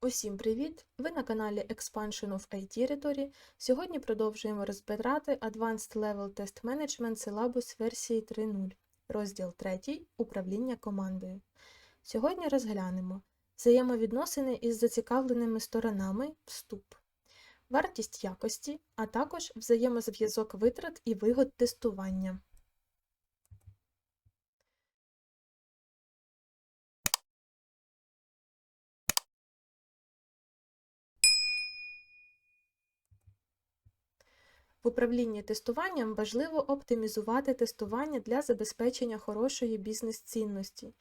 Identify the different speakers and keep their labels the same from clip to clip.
Speaker 1: Усім привіт! Ви на каналі Expansion of IT Territory. Сьогодні продовжуємо розбирати Advanced Level Test Management Syllabus версії 3.0, розділ 3 Управління командою. Сьогодні розглянемо взаємовідносини із зацікавленими сторонами вступ, вартість якості, а також взаємозв'язок витрат і вигод тестування. В управлінні тестуванням важливо оптимізувати тестування для забезпечення хорошої бізнес-цінності.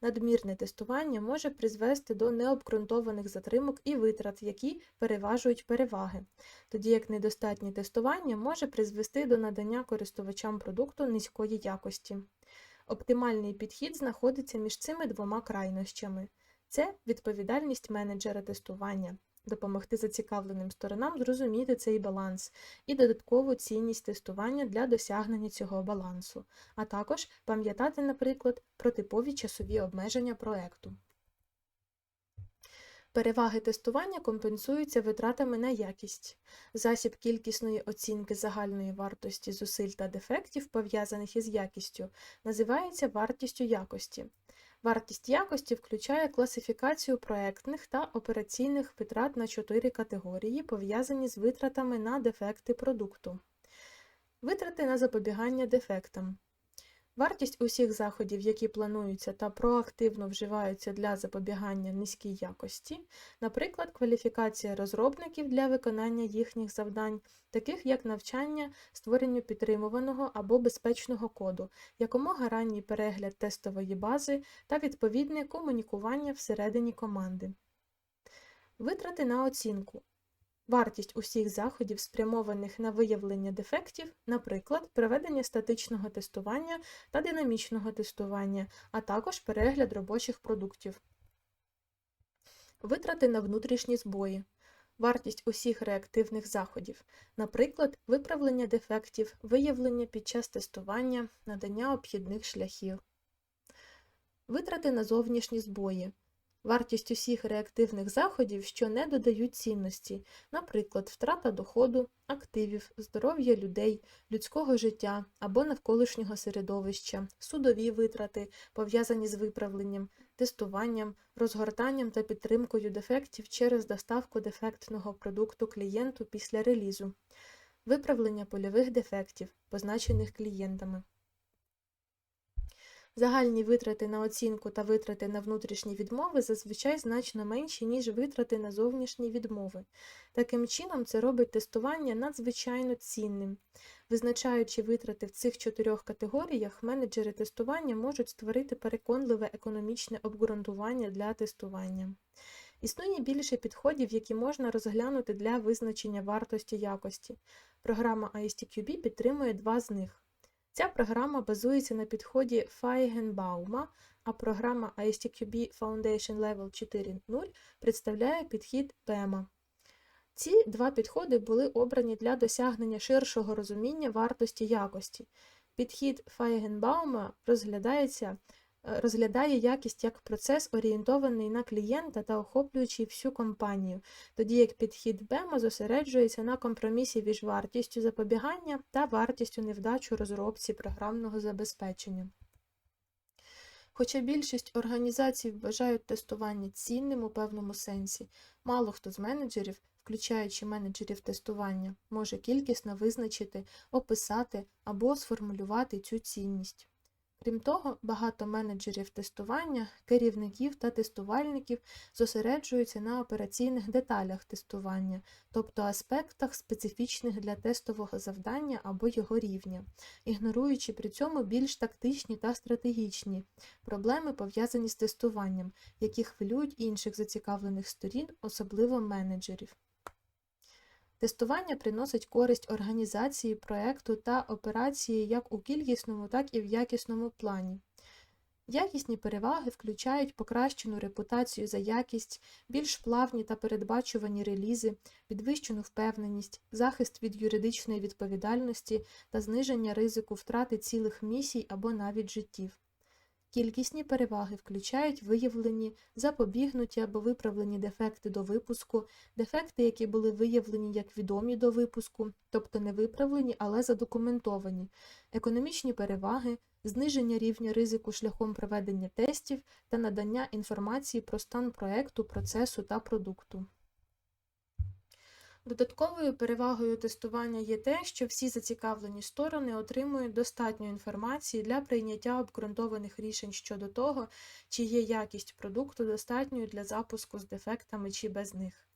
Speaker 1: Надмірне тестування може призвести до необґрунтованих затримок і витрат, які переважують переваги, тоді як недостатнє тестування може призвести до надання користувачам продукту низької якості. Оптимальний підхід знаходиться між цими двома крайнощами це відповідальність менеджера тестування допомогти зацікавленим сторонам зрозуміти цей баланс і додаткову цінність тестування для досягнення цього балансу, а також пам'ятати, наприклад, про типові часові обмеження проекту. Переваги тестування компенсуються витратами на якість. Засіб кількісної оцінки загальної вартості зусиль та дефектів, пов'язаних із якістю, називається вартістю якості. Вартість якості включає класифікацію проектних та операційних витрат на чотири категорії, пов'язані з витратами на дефекти продукту. Витрати на запобігання дефектам. Вартість усіх заходів, які плануються та проактивно вживаються для запобігання низькій якості, наприклад, кваліфікація розробників для виконання їхніх завдань, таких як навчання, створенню підтримуваного або безпечного коду, якомога ранній перегляд тестової бази та відповідне комунікування всередині команди. Витрати на оцінку. Вартість усіх заходів, спрямованих на виявлення дефектів, наприклад, проведення статичного тестування та динамічного тестування, а також перегляд робочих продуктів. Витрати на внутрішні збої. Вартість усіх реактивних заходів, наприклад, виправлення дефектів, виявлення під час тестування, надання обхідних шляхів. Витрати на зовнішні збої вартість усіх реактивних заходів, що не додають цінності, наприклад, втрата доходу, активів, здоров'я людей, людського життя або навколишнього середовища, судові витрати, пов'язані з виправленням, тестуванням, розгортанням та підтримкою дефектів через доставку дефектного продукту клієнту після релізу, виправлення польових дефектів, позначених клієнтами. Загальні витрати на оцінку та витрати на внутрішні відмови зазвичай значно менші, ніж витрати на зовнішні відмови. Таким чином, це робить тестування надзвичайно цінним. Визначаючи витрати в цих чотирьох категоріях, менеджери тестування можуть створити переконливе економічне обґрунтування для тестування. Існує більше підходів, які можна розглянути для визначення вартості якості. Програма ISTQB підтримує два з них. Ця програма базується на підході Файгенбаума, а програма ISTQB Foundation Level 4.0 представляє підхід PEMA. Ці два підходи були обрані для досягнення ширшого розуміння вартості якості. Підхід Файгенбаума розглядається розглядає якість як процес, орієнтований на клієнта та охоплюючий всю компанію, тоді як підхід БЕМА зосереджується на компромісі між вартістю запобігання та вартістю невдач у розробці програмного забезпечення. Хоча більшість організацій вважають тестування цінним у певному сенсі, мало хто з менеджерів, включаючи менеджерів тестування, може кількісно визначити, описати або сформулювати цю цінність. Крім того, багато менеджерів тестування, керівників та тестувальників зосереджуються на операційних деталях тестування, тобто аспектах, специфічних для тестового завдання або його рівня, ігноруючи при цьому більш тактичні та стратегічні проблеми, пов'язані з тестуванням, які хвилюють інших зацікавлених сторін, особливо менеджерів. Тестування приносить користь організації проєкту та операції як у кількісному, так і в якісному плані. Якісні переваги включають покращену репутацію за якість, більш плавні та передбачувані релізи, підвищену впевненість, захист від юридичної відповідальності та зниження ризику втрати цілих місій або навіть життів. Кількісні переваги включають виявлені, запобігнуті або виправлені дефекти до випуску, дефекти, які були виявлені як відомі до випуску, тобто не виправлені, але задокументовані, економічні переваги, зниження рівня ризику шляхом проведення тестів та надання інформації про стан проекту, процесу та продукту. Додатковою перевагою тестування є те, що всі зацікавлені сторони отримують достатньо інформації для прийняття обґрунтованих рішень щодо того, чи є якість продукту достатньою для запуску з дефектами чи без них.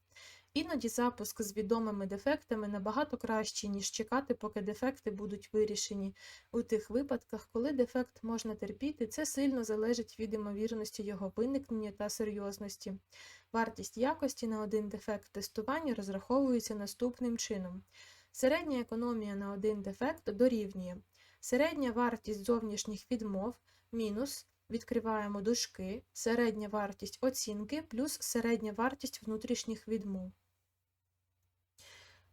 Speaker 1: Іноді запуск з відомими дефектами набагато кращий, ніж чекати, поки дефекти будуть вирішені. У тих випадках, коли дефект можна терпіти, це сильно залежить від імовірності його виникнення та серйозності. Вартість якості на один дефект тестування розраховується наступним чином. Середня економія на один дефект дорівнює. Середня вартість зовнішніх відмов мінус, відкриваємо дужки, середня вартість оцінки плюс середня вартість внутрішніх відмов.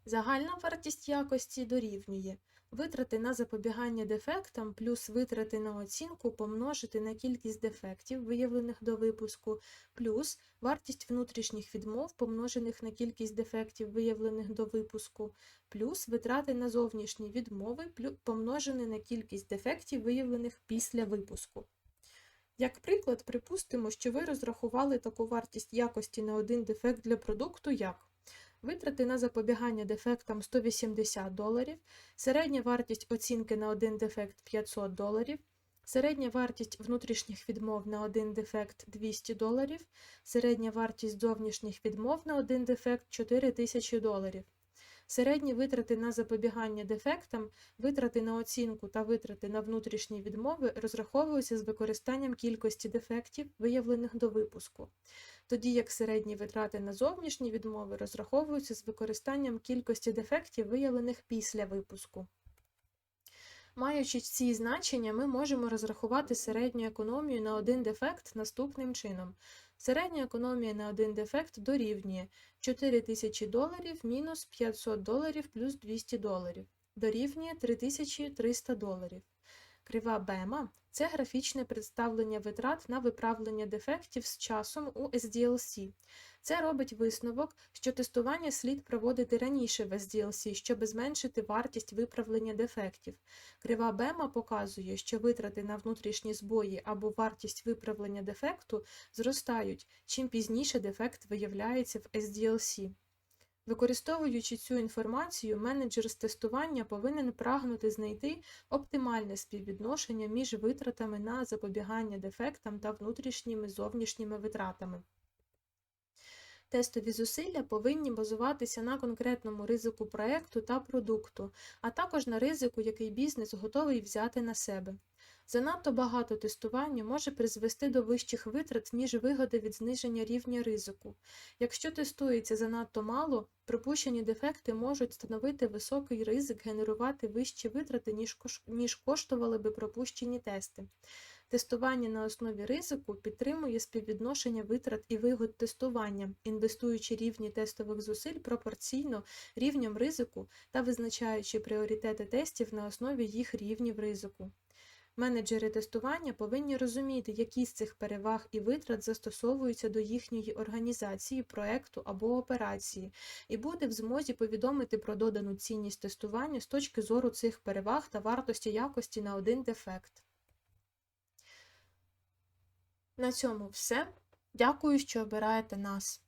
Speaker 1: Загальна вартість якості дорівнює витрати на запобігання дефектам плюс витрати на оцінку помножити на кількість дефектів, виявлених до випуску, плюс вартість внутрішніх відмов, помножених на кількість дефектів, виявлених до випуску, плюс витрати на зовнішні відмови, помножені на кількість дефектів, виявлених після випуску. Як приклад, припустимо, що ви розрахували таку вартість якості на один дефект для продукту як витрати на запобігання дефектам 180 доларів, середня вартість оцінки на один дефект 500 доларів, середня вартість внутрішніх відмов на один дефект 200 доларів, середня вартість зовнішніх відмов на один дефект 4000 доларів. Середні витрати на запобігання дефектам, витрати на оцінку та витрати на внутрішні відмови розраховуються з використанням кількості дефектів, виявлених до випуску, тоді як середні витрати на зовнішні відмови розраховуються з використанням кількості дефектів, виявлених після випуску. Маючи ці значення, ми можемо розрахувати середню економію на один дефект наступним чином. Середня економія на один дефект дорівнює 4000 доларів мінус 500 доларів плюс 200 доларів, дорівнює 3300 доларів. Крива Бема – це графічне представлення витрат на виправлення дефектів з часом у SDLC. Це робить висновок, що тестування слід проводити раніше в SDLC, щоб зменшити вартість виправлення дефектів. Крива Бема показує, що витрати на внутрішні збої або вартість виправлення дефекту зростають, чим пізніше дефект виявляється в SDLC. Використовуючи цю інформацію, менеджер з тестування повинен прагнути знайти оптимальне співвідношення між витратами на запобігання дефектам та внутрішніми зовнішніми витратами. Тестові зусилля повинні базуватися на конкретному ризику проекту та продукту, а також на ризику, який бізнес готовий взяти на себе. Занадто багато тестування може призвести до вищих витрат, ніж вигоди від зниження рівня ризику. Якщо тестується занадто мало, припущені дефекти можуть становити високий ризик генерувати вищі витрати, ніж коштували би пропущені тести. Тестування на основі ризику підтримує співвідношення витрат і вигод тестування, інвестуючи рівні тестових зусиль пропорційно рівням ризику та визначаючи пріоритети тестів на основі їх рівнів ризику. Менеджери тестування повинні розуміти, які з цих переваг і витрат застосовуються до їхньої організації, проекту або операції, і бути в змозі повідомити про додану цінність тестування з точки зору цих переваг та вартості якості на один дефект. На цьому все. Дякую, що обираєте нас.